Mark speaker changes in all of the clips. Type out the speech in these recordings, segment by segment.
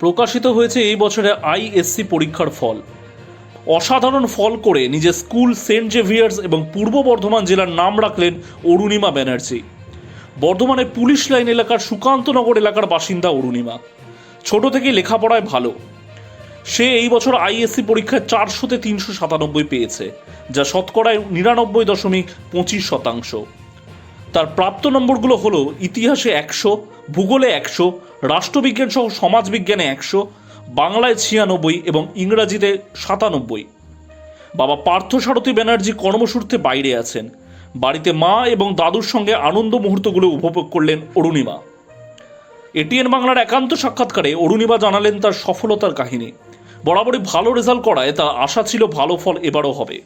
Speaker 1: প্রকাশিত হয়েছে এই বছরে আইএসসি পরীক্ষার ফল। অসাধারণ ফল করে নিজের স্কুল সেন্ট জেভিয়ার্স এবং পূর্ব বর্ধমান জেলার নাম রাখলেন অরুণিমা ব্যানার্জি। বর্ধমানের পুলিশ লাইন এলাকার সুকান্তনগর এলাকার বাসিন্দা অরুণিমা। ছোট থেকে লেখাপড়ায় ভালো। সে এই বছর আইএসসি পরীক্ষায় চারশোতে তিনশো সাতানব্বই পেয়েছে, যা শতকরায় নিরানব্বই দশমিক পঁচিশ শতাংশ। তার প্রাপ্ত নম্বরগুলো হলো ইতিহাসে একশো, ভূগোলে একশো, রাষ্ট্রবিজ্ঞান সহ সমাজবিজ্ঞানে একশো, বাংলায় ছিয়ানব্বই এবং ইংরাজিতে সাতানব্বই। বাবা পার্থসারথী ব্যানার্জি কর্মসূত্রে বাইরে আছেন। বাড়িতে মা এবং দাদুর সঙ্গে আনন্দ মুহূর্তগুলো উপভোগ করলেন অরুণিমা। এটিএন বাংলার একান্ত সাক্ষাৎকারে অরুণিমা জানালেন তার সফলতার কাহিনী। বরাবরই ভালো রেজাল্ট করায় তার আশা ছিল ভালো ফল এবারও হবে।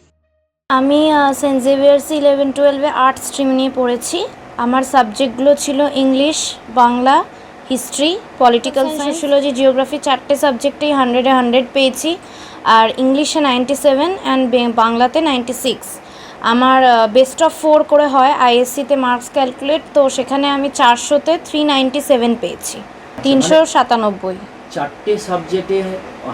Speaker 2: আমি সেন্ট জেভিয়ার্স ইলেভেন টুয়েলভে আর্ট স্ট্রিম নিয়ে পড়েছি। আমার সাবজেক্টগুলো ছিল English Bangla history political sociology geography চারটে সাবজেক্টেই হান্ড্রেডে হান্ড্রেড পেয়েছি। আর ইংলিশে নাইনটি সেভেন অ্যান্ড বাংলাতে নাইনটি সিক্স আমার বেস্ট অফ ফোর করে হয় আইএসসিতে মার্কস ক্যালকুলেট তো সেখানে আমি চারশোতে থ্রি নাইনটি সেভেন পেয়েছি তিনশো সাতানব্বই।
Speaker 3: চারটে সাবজেক্টে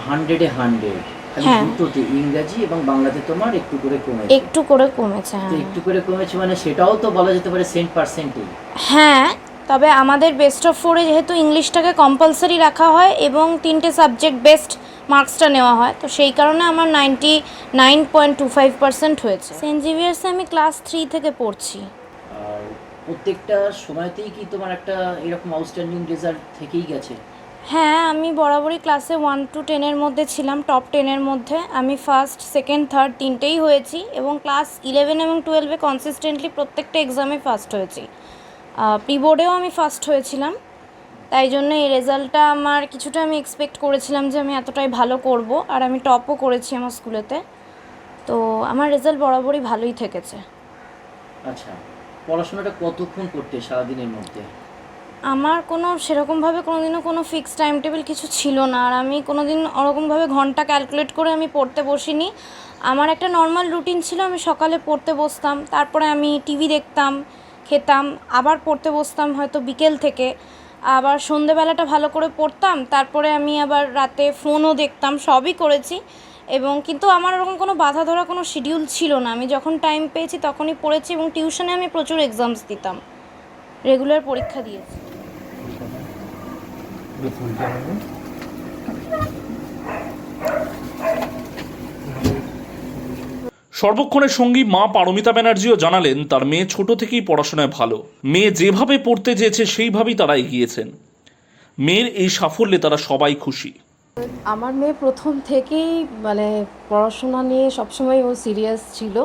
Speaker 3: হান্ড্রেডে হান্ড্রেড
Speaker 2: হ্যাঁ।
Speaker 3: দুটোতে ইংরাজি এবং বাংলাতে তোমার একটু করে কমেছে।
Speaker 2: একটু করে কমেছে হ্যাঁ।
Speaker 3: একটু করে কমেছে মানে সেটাও তো বলা যেতে পারে সেন্ট পার্সেন্টেজ
Speaker 2: হ্যাঁ তবে আমাদের বেস্ট অফ ফোরে যেহেতু ইংলিশটাকে কম্পালসারি রাখা হয় এবং তিনটে সাবজেক্ট বেস্ট মার্কসটা নেওয়া হয় তো সেই কারণে আমার ninety nine point two five percent হয়েছে সেন্ট জেভিয়ার্সে আমি ক্লাস থ্রি থেকে পড়ছি।
Speaker 3: প্রত্যেকটা সময়তেই কি তোমার একটা এরকম আউটস্ট্যান্ডিং রেজাল্ট থেকেই গেছে?
Speaker 2: হ্যাঁ আমি বরাবরই ক্লাসে ওয়ান টু টেনের মধ্যে ছিলাম টপ টেনের মধ্যে। আমি ফার্স্ট সেকেন্ড থার্ড তিনটেই হয়েছি এবং ক্লাস ইলেভেন এবং টুয়েলভে কনসিস্টেন্টলি প্রত্যেকটা এক্সামে ফার্স্ট হয়েছি। প্রি বোর্ডেও আমি ফার্স্ট হয়েছিলাম। তাই জন্য এই রেজাল্টটা আমার কিছুটা আমি এক্সপেক্ট করেছিলাম যে আমি এতটাই ভালো করব আর আমি টপও করেছি আমার স্কুলেতে। তো আমার রেজাল্ট বরাবরই ভালোই থেকেছে।
Speaker 3: আচ্ছা পড়াশোনাটা কতক্ষণ করতে সারাদিনের মধ্যে?
Speaker 2: আমার কোনো সেরকমভাবে কোনো দিনও কোনো ফিক্সড টাইম টেবিল কিছু ছিল না। আর আমি কোনো দিন ওরকমভাবে ঘণ্টা ক্যালকুলেট করে আমি পড়তে বসিনি। আমার একটা নর্মাল রুটিন ছিল, আমি সকালে পড়তে বসতাম, তারপরে আমি টিভি দেখতাম, খেতাম, আবার পড়তে বসতাম হয়তো বিকেল থেকে। আবার সন্ধেবেলাটা ভালো করে পড়তাম, তারপরে আমি আবার রাতে ফোনও দেখতাম, সবই করেছি। এবং কিন্তু আমার ওরকম কোনো বাধা ধরা কোনো শিডিউল ছিল না। আমি যখন টাইম পেয়েছি তখনই পড়েছি এবং টিউশনে আমি প্রচুর এক্সামস দিতাম। রেগুলার পরীক্ষা দিয়েছি।
Speaker 1: সর্বক্ষণের সঙ্গী মা পারমিতা ব্যানার্জিও জানালেন, তার মেয়ে ছোট থেকেই পড়াশোনায় ভালো। মেয়ে যেভাবে পড়তে চেয়েছে, সেইভাবেই তারা এগিয়েছেন। মেয়ের এই সাফল্যে তারা সবাই খুশি।
Speaker 4: আমার মেয়ে প্রথম থেকেই মানে পড়াশোনা নিয়ে সবসময় ও সিরিয়াস ছিল।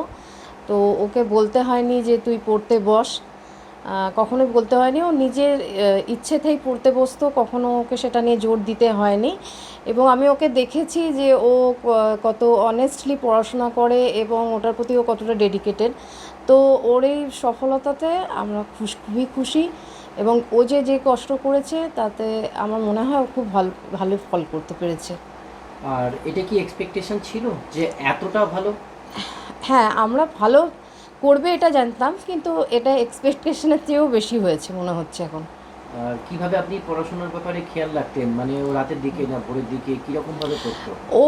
Speaker 4: তো ওকে বলতে হয়নি যে, তুই পড়তে বস। কখনোই বলতে হয়নি। ও নিজের ইচ্ছেতেই পড়তে বসতো কখনো ওকে সেটা নিয়ে জোর দিতে হয়নি। এবং আমি ওকে দেখেছি যে ও কত অনেস্টলি পড়াশোনা করে এবং ওটার প্রতি ও কতটা ডেডিকেটেড তো ওর এই সফলতাতে আমরা খুশ খুবই খুশি এবং ও যে যে কষ্ট করেছে তাতে আমার মনে হয় ও খুব ভালো ভালো ফল করতে পেরেছে।
Speaker 3: আর এটা কি এক্সপেকটেশন ছিল যে এতটা ভালো?
Speaker 4: হ্যাঁ আমরা ভালো করবে এটা জানতাম কিন্তু এটা এক্সপেকটেশনের চেয়েও বেশি হয়েছে মনে হচ্ছে এখন।
Speaker 3: কীভাবে আপনি পড়াশোনার ব্যাপারে খেয়াল রাখতেন? মানে ও রাতের দিকে না ভোরের দিকে কীরকম ভাবে পড়তো?
Speaker 4: ও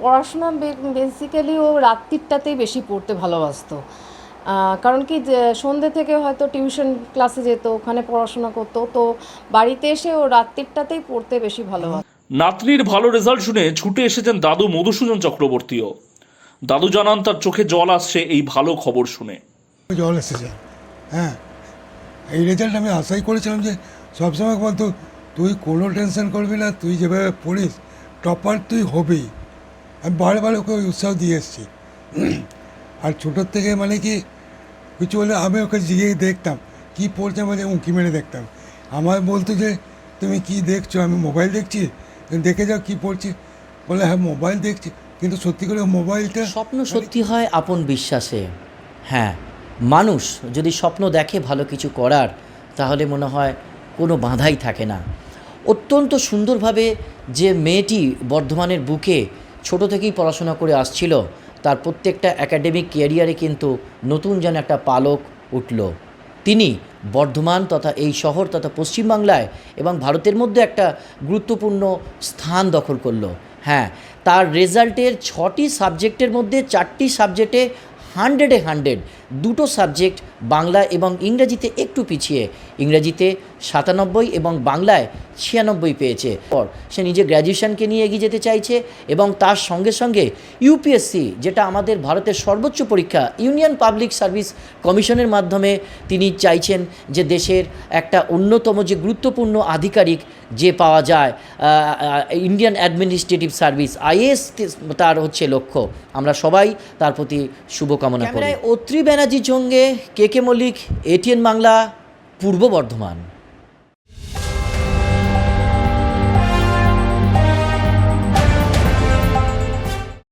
Speaker 4: পড়াশোনা বেসিক্যালি ও রাত্রিটাতেই বেশি পড়তে ভালোবাসতো। কারণ কি যে সন্ধ্যে থেকে হয়তো টিউশন ক্লাসে যেত ওখানে পড়াশোনা করতো তো বাড়িতে এসে ও রাত্রিটাতেই পড়তে বেশি ভালোবাসতো।
Speaker 1: নাতনির ভালো রেজাল্ট শুনে ছুটে এসেছেন দাদু মধুসূদন চক্রবর্তীও। দাদু জানান তার চোখে জল আসছে, এই ভালো খবর শুনে।
Speaker 5: জল এসেছে হ্যাঁ। এই রেজাল্ট আমি আশাই করেছিলাম যে, সবসময় বলতো, তুই কোনো টেনশন করবি না, তুই যেভাবে পড়িস টপার তুই হবেই। আমি বারে বারে ওকে উৎসাহ দিয়ে এসেছি। আর ছোটোর থেকে মানে কি, কিছু হলে আমি ওকে জিগিয়ে দেখতাম, কী পড়ছে মানে উঁকি মেরে দেখতাম। আমার বলতো যে, তুমি কি দেখছ? আমি মোবাইল দেখছি। দেখে যাও কী পড়ছি। বলে হ্যাঁ মোবাইল দেখছি। কিন্তু সত্যি করে মোবাইলটা
Speaker 6: স্বপ্ন সত্যি হয় আপন বিশ্বাসে। হ্যাঁ মানুষ যদি স্বপ্ন দেখে ভালো কিছু করার, তাহলে মনে হয় কোনো বাধাই থাকে না। অত্যন্ত সুন্দরভাবে যে মেয়েটি বর্ধমানের বুকে ছোট থেকেই পড়াশোনা করে আসছিল, তার প্রত্যেকটা একাডেমিক ক্যারিয়ারে কিন্তু নতুন যেন একটা পালক উঠল। তিনি বর্ধমান তথা এই শহর তথা পশ্চিমবাংলায় এবং ভারতের মধ্যে একটা গুরুত্বপূর্ণ স্থান দখল করল। হ্যাঁ তার রেজাল্টের ছটি সাবজেক্টের মধ্যে চারটি সাবজেক্টে হান্ড্রেডে হান্ড্রেড। দুটো সাবজেক্ট, বাংলা এবং ইংরেজিতে একটু পিছিয়ে। ইংরেজিতে সাতানব্বই এবং বাংলায় ছিয়ানব্বই পেয়েছে। পর সে নিজে গ্র্যাজুয়েশনকে নিয়ে এগিয়ে যেতে চাইছে এবং তার সঙ্গে সঙ্গে ইউপিএসসি যেটা আমাদের ভারতের সর্বোচ্চ পরীক্ষা, ইউনিয়ন পাবলিক সার্ভিস কমিশনের মাধ্যমে তিনি চাইছেন যে দেশের একটা অন্যতম যে গুরুত্বপূর্ণ আধিকারিক যে পাওয়া যায় ইন্ডিয়ান অ্যাডমিনিস্ট্রেটিভ সার্ভিস আইএস তার হচ্ছে লক্ষ্য। আমরা সবাই তার প্রতি শুভকামনা করি। অত্রি ব্যানার্জির সঙ্গে K K Mallick ATN Bangla Purba Bardhaman.